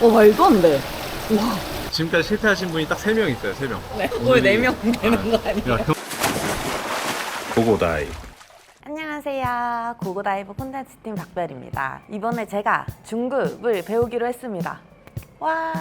어, 말도 안 돼. 지금까지 실패하신 분이 딱 3명 있어요 3명 네, 거의 4명 되는 거 아니에요? 야, 그... 고고다이 안녕하세요. 고고다이브 콘텐츠팀 박별입니다. 이번에 제가 중급을 배우기로 했습니다. 와.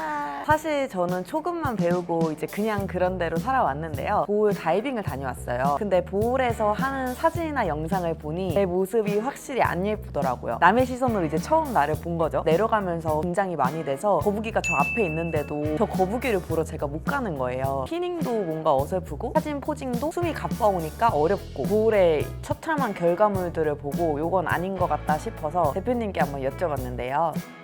사실 저는 초급만 배우고 이제 그냥 그런 대로 살아왔는데요. 보홀 다이빙을 다녀왔어요. 근데 보홀에서 하는 사진이나 영상을 보니 내 모습이 확실히 안 예쁘더라고요. 남의 시선으로 이제 처음 나를 본 거죠. 내려가면서 긴장이 많이 돼서 거북이가 저 앞에 있는데도 저 거북이를 보러 제가 못 가는 거예요. 피닝도 뭔가 어설프고 사진 포징도 숨이 가빠오니까 어렵고 보홀의 처참한 결과물들을 보고 요건 아닌 것 같다 싶어서 대표님께 한번 여쭤봤는데요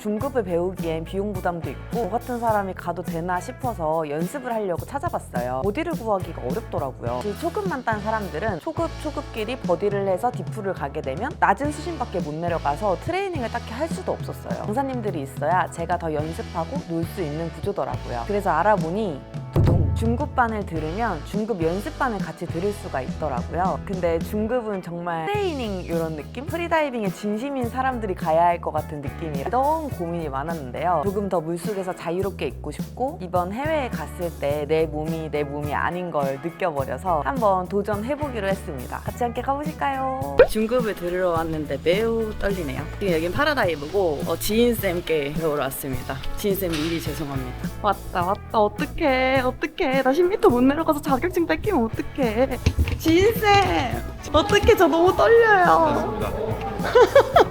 중급을 배우기엔 비용 부담도 있고 저 같은 사람이 가도 되나 싶어서 연습을 하려고 찾아봤어요. 버디를 구하기가 어렵더라고요. 그 초급만 딴 사람들은 초급 초급끼리 버디를 해서 디프를 가게 되면 낮은 수심밖에 못 내려가서 트레이닝을 딱히 할 수도 없었어요. 강사님들이 있어야 제가 더 연습하고 놀 수 있는 구조더라고요. 그래서 알아보니 중급반을 들으면 중급 연습반을 같이 들을 수가 있더라고요. 근데 중급은 정말 트레이닝 이런 느낌? 프리다이빙에 진심인 사람들이 가야 할 것 같은 느낌이라 너무 고민이 많았는데요. 조금 더 물속에서 자유롭게 있고 싶고 이번 해외에 갔을 때 내 몸이 내 몸이 아닌 걸 느껴버려서 한번 도전해보기로 했습니다. 같이 함께 가보실까요? 중급을 들으러 왔는데 매우 떨리네요. 지금 여긴 파라다이브고 어, 지인쌤께 배우러 왔습니다. 지인쌤 미리 죄송합니다. 왔다 왔다 어떡해 어떡해 나 10m 못 내려가서 자격증 뺏기면 어떡해 지인쌤 어떡해 저 너무 떨려요. 반갑습니다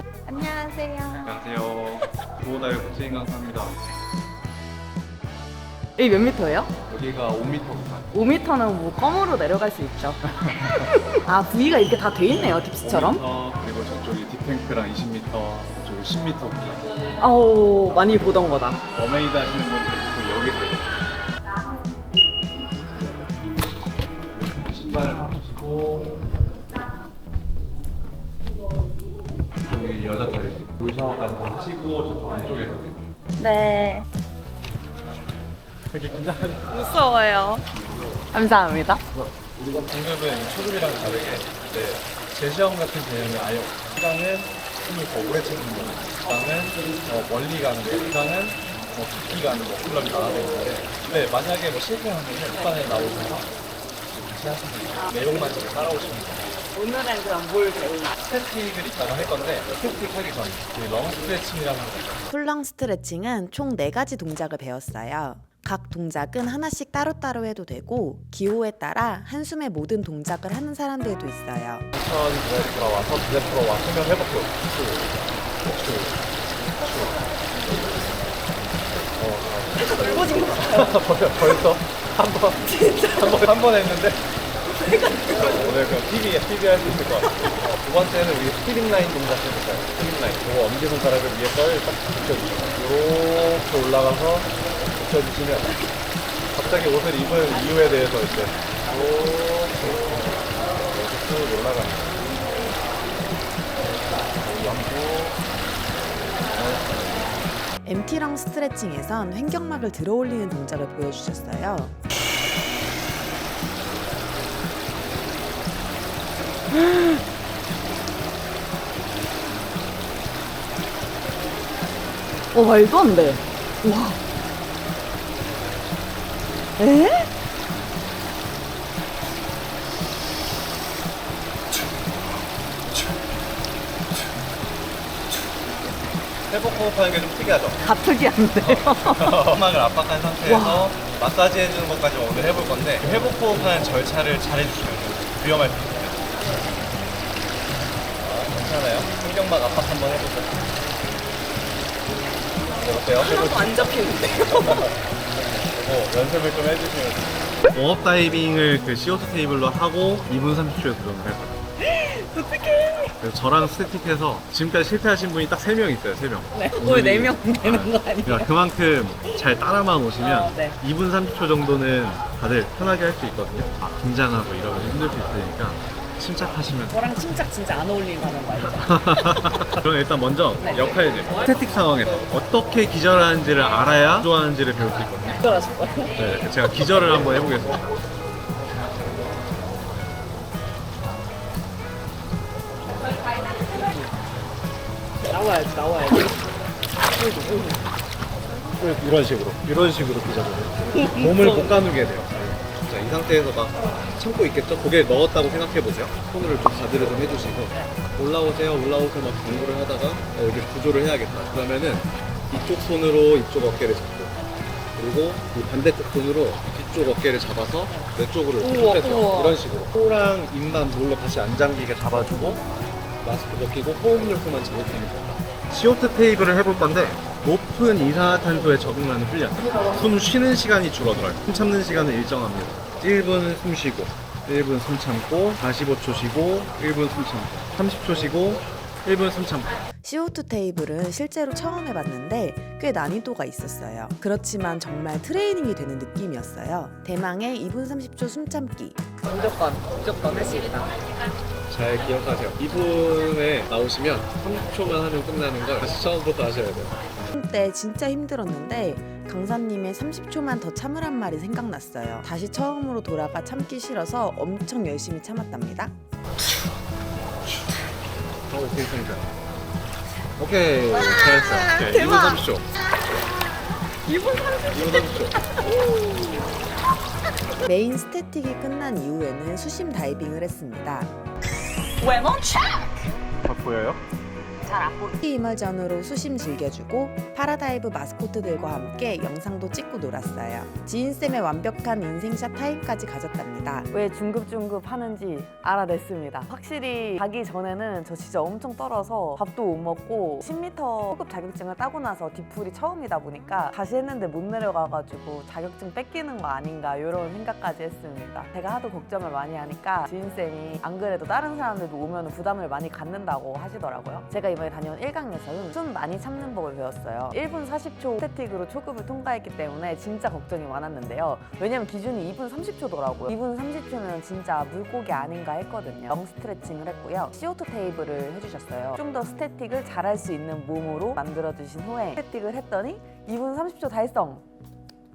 안녕하세요. 안녕하세요 고고다이 코치인 강사입니다 여기 몇 미터예요? 여기가 5m입니다 5m는 뭐 껌으로 내려갈 수 있죠. 아 부위가 이렇게 다 돼 있네요 딥스처럼. 그리고 저쪽이 딥탱크랑 20m 저쪽이 10m입니다 아우 많이 보던 거다. 어메이드 하시는 분들 탈의실 물 샤워까지 다 하시고 저 안쪽에서 네. 되게 긴장하죠 무서워요. 감사합니다. 우리가 등급은 초급이랑 다르게 네, 재시험 같은 개념이 아예 없어요. 시간은 숨을 더 오래 채는 거, 시간은 어, 멀리 가는 거, 시간은 뭐 깊이 가는 거, 클럽이 나눠져 있는데 네, 만약에 뭐 실패하면 후반에 나오셔서 다시 하시면 돼요. 내용만 좀 따라오시면 돼요. 오늘은 그럼 뭘 배우나? 스태틱을 이따가 할 건데 스태틱 하기 전에 그렁 스트레칭이라는 거. 쿨렁 스트레칭은 총 4가지 동작을 배웠어요. 각 동작은 하나씩 따로따로 해도 되고 기호에 따라 한숨에 모든 동작을 하는 사람들도 있어요. 천천히 돌아와서 그래 돌아와 것 같아요. 벌- 벌써 한 번 한번 한번 했는데 오늘 그럼 TV TV 할수 있을 것 같아요. 어, 두 번째는 우리 스피링 라인 동작 해볼까요? 스피링 라인. 그거 엄지 손가락을 위에 걸딱 붙여주세요. 이렇게 올라가서 붙여주시면 갑자기 옷을 입은 이유에 대해서 이제 이렇게 이렇게 쭉. 양쪽 MT랑 스트레칭에선 횡격막을 들어 올리는 동작을 보여주셨어요. 어 말도 안 돼. 와. 에? 회복 호흡하는 게 좀 특이하죠? 다 특이한데요. 혈막을 압박한 상태에서 마사지 해주는 것까지 오늘 해볼 건데 회복 호흡하는 절차를 잘 해주시면. 위험할 수 있어요. 아, 괜찮아요. 신경막 압박 한번 해보세요. 네, 어때요? 하나도 안 잡히는데요. 그리고 연습을 좀 해주시면 돼요. 웜업 다이빙을 그 CO2 테이블로 하고 2분 30초에 들어오는 할 거예요. 어떡해. 그래서 저랑 스태틱해서 지금까지 실패하신 분이 딱 3명 있어요, 3명. 네, 거의 4명 되는 거 아니에요? 그러니까 그만큼 잘 따라만 오시면 어, 네. 2분 30초 정도는 다들 편하게 할 수 있거든요. 아, 긴장하고 이러면 힘들 수 있으니까 침착하시면. 저랑 침착 진짜 안 어울린다는 거 알죠? 그럼 일단 먼저 네. 역할들 스태틱 상황에서 어떻게 기절하는지를 알아야 좋아하는지를 배울 수 있거든요. 기절하실 거예요? 네, 제가 기절을 한번 해보겠습니다. 나와야지 나와야지 이런 식으로 이런 식으로 비자거든요. 몸을 못 가누게 돼요. 이 상태에서 막 참고 있겠죠? 고개 넣었다고 생각해 보세요. 손을 좀 가드를 좀 해주시고 올라오세요, 올라오세요 막 당구를 하다가 어, 이렇게 구조를 해야겠다. 그러면은 이쪽 손으로 이쪽 어깨를 잡고 그리고 이 반대쪽 손으로 뒤쪽 어깨를 잡아서 내 쪽으로 이렇게 우와. 우와. 이런 식으로 코랑 입만 물로 다시 안 잠기게 잡아주고 마스크 벗기고 호흡력만 잡아주면 된다. 시오트 테이블을 해볼 건데 높은 이산화탄소에 적응하는 훈련. 숨 쉬는 시간이 줄어들어요. 숨 참는 시간은 일정합니다. 1분 숨 쉬고, 1분 숨 참고, 45초 쉬고, 1분 숨 참고, 30초 쉬고, 1분 숨 참고. CO2 테이블은 실제로 처음 해봤는데 꽤 난이도가 있었어요. 그렇지만 정말 트레이닝이 되는 느낌이었어요. 대망의 2분 30초 숨참기. 무조건 무조건 있다 잘 기억하세요. 2분에 나오시면 30초만 하면 끝나는 걸 다시 처음부터 하셔야 돼요. 때 진짜 힘들었는데 강사님의 30초만 더 참으란 말이 생각났어요. 다시 처음으로 돌아가 참기 싫어서 엄청 열심히 참았답니다. 하고 있으니까. 오케이, 잘했어요. 오케이, 2분 30초. 2분 30초. 2분 30초. 메인 스태틱이 끝난 이후에는 수심 다이빙을 했습니다. 다 보여요? 이멀전으로 수심 즐겨주고 파라다이브 마스코트들과 함께 영상도 찍고 놀았어요. 지인쌤의 완벽한 인생샷 타임까지 가졌답니다. 왜 중급중급 하는지 알아냈습니다. 확실히 가기 전에는 저 진짜 엄청 떨어서 밥도 못 먹고 10m 초급 자격증을 따고 나서 뒷풀이 처음이다 보니까 다시 했는데 못 내려가가지고 자격증 뺏기는 거 아닌가 이런 생각까지 했습니다. 제가 하도 걱정을 많이 하니까 지인쌤이 안 그래도 다른 사람들도 오면 부담을 많이 갖는다고 하시더라고요. 제가 이번 에 다녀온 1강에서는 숨 많이 참는 법을 배웠어요. 1분 40초 스태틱으로 초급을 통과했기 때문에 진짜 걱정이 많았는데요. 왜냐면 기준이 2분 30초더라고요. 2분 30초면 진짜 물고기 아닌가 했거든요. 영 스트레칭을 했고요. CO2 테이블을 해주셨어요. 좀 더 스태틱을 잘할 수 있는 몸으로 만들어주신 후에 스태틱을 했더니 2분 30초 달성!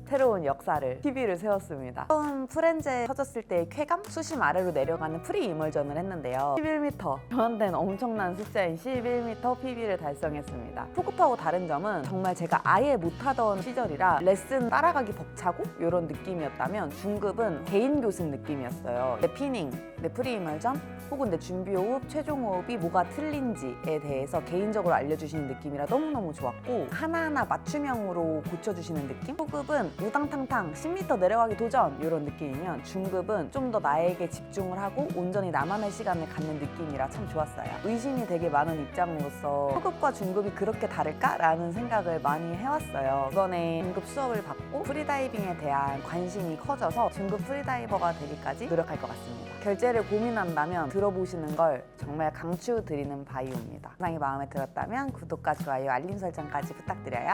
새로운 역사를 TV를 세웠습니다. 처음 프렌즈에 터졌을 때의 쾌감? 수심 아래로 내려가는 프리 이멀전을 했는데요. 11m. 저한테는 엄청난 숫자인 11m PB를 달성했습니다. 초급하고 다른 점은 정말 제가 아예 못하던 시절이라 레슨 따라가기 벅차고 이런 느낌이었다면 중급은 개인 교습 느낌이었어요. 내 피닝, 내 프리 이멀전, 혹은 내 준비 호흡, 최종 호흡이 뭐가 틀린지에 대해서 개인적으로 알려주시는 느낌이라 너무너무 좋았고 하나하나 맞춤형으로 고쳐주시는 느낌? 초급은 우당탕탕 10m 내려가기 도전 이런 느낌이면 중급은 좀 더 나에게 집중을 하고 온전히 나만의 시간을 갖는 느낌이라 참 좋았어요. 의심이 되게 많은 입장으로서 초급과 중급이 그렇게 다를까라는 생각을 많이 해왔어요. 이번에 중급 수업을 받고 프리다이빙에 대한 관심이 커져서 중급 프리다이버가 되기까지 노력할 것 같습니다. 결제를 고민한다면 들어보시는 걸 정말 강추드리는 바이오입니다. 영상이 마음에 들었다면 구독과 좋아요, 알림 설정까지 부탁드려요.